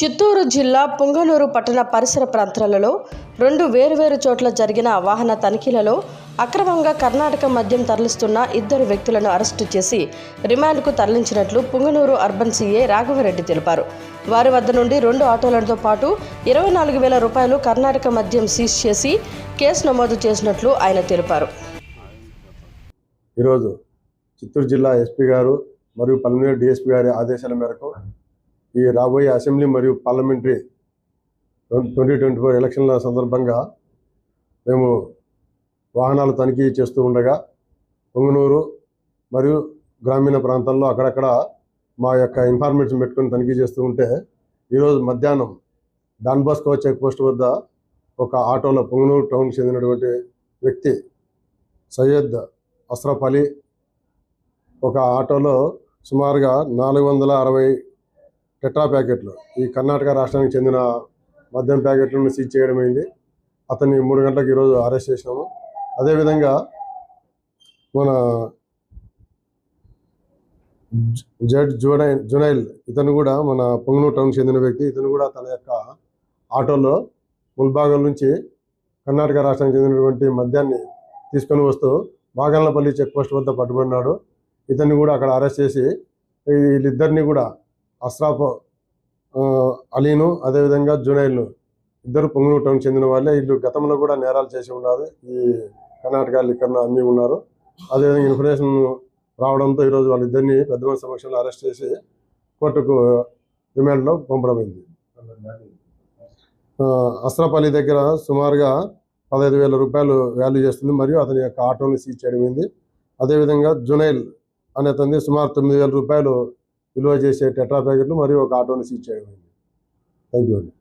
చిత్తూరు జిల్లా పుంగనూరు పట్టణ పరిసర ప్రాంతాలలో రెండు వేరువేరు చోట్ల జరిగిన వాహన తనిఖీలలో అక్రమంగా కర్ణాటక మద్యం తరలిస్తున్న ఇద్దరు వ్యక్తులను అరెస్టు చేసి రిమాండ్కు తరలించినట్లు పుంగనూరు అర్బన్ సీఏ రాఘవరెడ్డి తెలిపారు. వారి వద్ద నుండి రెండు ఆటోలతో పాటు ఇరవై నాలుగు వేల రూపాయలు కర్ణాటక మద్యం సీజ్ చేసి కేసు నమోదు చేసినట్లు ఆయన తెలిపారు. ఈరోజు చిత్తూరు జిల్లా ఎస్పీ గారు మరియు పల్మనేరు డిఎస్పీ గారి ఆదేశాల మేరకు ఈ రాబోయే అసెంబ్లీ మరియు పార్లమెంటరీ ట్వంటీ ట్వంటీ ఫోర్ ఎలక్షన్ల సందర్భంగా మేము వాహనాలు తనిఖీ చేస్తూ ఉండగా పొంగనూరు మరియు గ్రామీణ ప్రాంతాల్లో అక్కడక్కడ మా యొక్క ఇన్ఫర్మేషన్ పెట్టుకొని తనిఖీ చేస్తూ ఉంటే ఈరోజు మధ్యాహ్నం డాన్ బాస్కో చెక్ పోస్ట్ వద్ద ఒక ఆటోలో పొంగనూరు టౌన్కి చెందినటువంటి వ్యక్తి సయ్యద్ అస్రఫ్ అలీ ఒక ఆటోలో సుమారుగా నాలుగు వందల అరవై టెట్రా ప్యాకెట్లు. ఈ కర్ణాటక రాష్ట్రానికి చెందిన మద్యం ప్యాకెట్లను సీజ్ చేయడం అయింది. అతన్ని మూడు గంటలకు ఈరోజు అరెస్ట్ చేసినాము. అదేవిధంగా మన జడ్ జునై జునైల్ ఇతను కూడా మన పొంగనూరు టౌన్ చెందిన వ్యక్తి. ఇతను కూడా తన యొక్క ఆటోలో ముల్బాగల్ నుంచి కర్ణాటక రాష్ట్రానికి చెందినటువంటి మద్యాన్ని తీసుకొని వస్తూ మాగన్లపల్లి చెక్ పోస్ట్ వద్ద పట్టుబడినాడు. ఇతన్ని కూడా అక్కడ అరెస్ట్ చేసి వీళ్ళిద్దరిని కూడా అస్రాఫ్ అలీను అదేవిధంగా జునైల్ను ఇద్దరు పొంగనూరు టౌన్ చెందిన వాళ్ళే. వీళ్ళు గతంలో కూడా నేరాలు చేసి ఉన్నారు. ఈ కర్ణాటక లిక్కర్ను అమ్మి ఉన్నారు. అదేవిధంగా ఇన్ఫర్మేషన్ రావడంతో ఈరోజు వాళ్ళిద్దరిని పెద్ద మంది సమక్షంలో అరెస్ట్ చేసి కోర్టుకు రిమాండ్లో పంపడమైంది. ఆ, అలీ దగ్గర సుమారుగా పదహైదు వేల రూపాయలు వాల్యూ చేస్తుంది. మరియు అతని యొక్క ఆటోని సీజ్ చేయడం అయింది అదేవిధంగా జునైల్ అనే తంది సుమారు తొమ్మిది వేల రూపాయలు విలువ చేసే టెట్రా ప్యాకెట్లు మరియు ఒక ఆటోని సీజ్ చేయడం థ్యాంక్ యూ అండి.